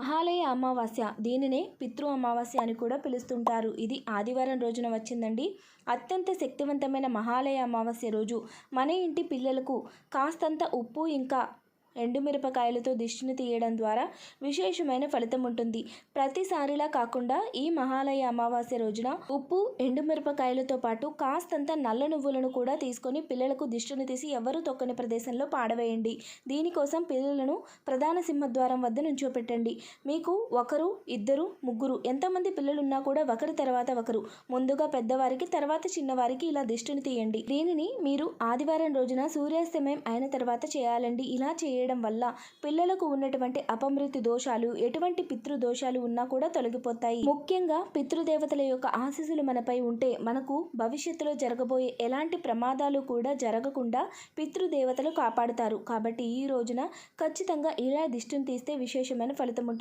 మహాలయ అమావాస్య. దీనినే పితృ అమావాస్య అని కూడా పిలుస్తుంటారు. ఇది ఆదివారం రోజున వచ్చిందండి. అత్యంత శక్తివంతమైన మహాలయ అమావాస్య రోజు. మన ఇంటి పిల్లలకు కాస్తంత ఉప్పు ఇంకా ఎండుమిరపకాయలతో దిష్టిని తీయడం ద్వారా విశేషమైన ఫలితం ఉంటుంది. ప్రతిసారిలా కాకుండా ఈ మహాలయ అమావాస్య రోజున ఉప్పు ఎండుమిరపకాయలతో పాటు కాస్తంత నల్ల నువ్వులను కూడా తీసుకొని పిల్లలకు దిష్టిని తీసి ఎవరు తొక్కని ప్రదేశంలో పాడవేయండి. దీనికోసం పిల్లలను ప్రధాన సింహద్వారం వద్ద నుంచోపెట్టండి. మీకు ఒకరు ఇద్దరు ముగ్గురు ఎంతమంది పిల్లలు ఉన్నా కూడా ఒకరి తర్వాత ఒకరు. ముందుగా పెద్దవారికి తర్వాత చిన్నవారికి ఇలా దిష్టిని తీయండి. దీనిని మీరు ఆదివారం రోజున సూర్యాస్తమయం అయిన తర్వాత చేయాలండి. ఇలా చేయ చేయడం వల్ల పిల్లలకు ఉన్నటువంటి అపమృతి దోషాలు ఎటువంటి పితృ దోషాలు ఉన్నా కూడా తొలగిపోతాయి. ముఖ్యంగా పితృదేవతల యొక్క ఆశీస్సులు మనపై ఉంటే మనకు భవిష్యత్తులో జరగబోయే ఎలాంటి ప్రమాదాలు కూడా జరగకుండా పితృదేవతలు కాపాడుతారు. కాబట్టి ఈ రోజున ఖచ్చితంగా ఇలా దిష్టిని తీస్తే విశేషమైన ఫలితం ఉంటుంది.